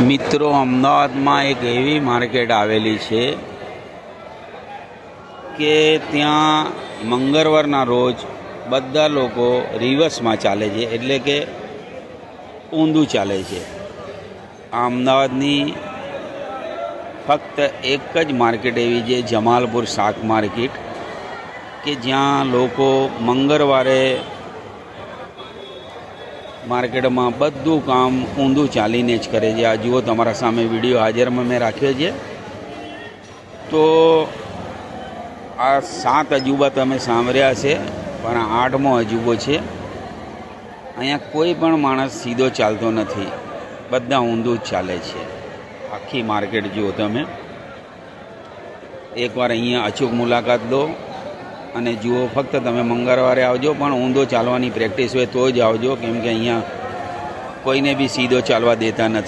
મિત્રો, અમદાવાદમાં એક એવી માર્કેટ આવેલી છે કે ત્યાં મંગળવારના રોજ બધા લોકો રિવર્સમાં ચાલે છે, એટલે કે ઊંધું ચાલે છે. અમદાવાદની ફક્ત એક જ માર્કેટ એવી છે, જમાલપુર શાક માર્કેટ, કે જ્યાં લોકો મંગળવારે માર્કેટમાં બધું કામ ઊંધું ચાલીને જ કરે છે. આ જુઓ તમારા સામે વીડિયો હાજરમાં મેં રાખ્યો છે. તો આ સાત અજુબા તમે સાંભળ્યા છે, પણ આઠમો અજુબો છે. અહીંયા કોઈ પણ માણસ સીધો ચાલતો નથી. બધા ઊંધું જ ચાલે છે. આખી માર્કેટ જુઓ તમે. એકવાર અહીંયા અચૂક મુલાકાત લો. અને જુઓ, ફક્ત તમે મંગળવારે આવજો, પણ ઊંધો ચાલવાની પ્રેક્ટિસ હોય તો જ આવજો, કેમ કે અહીંયા કોઈને બી સીધો ચાલવા દેતા નથી.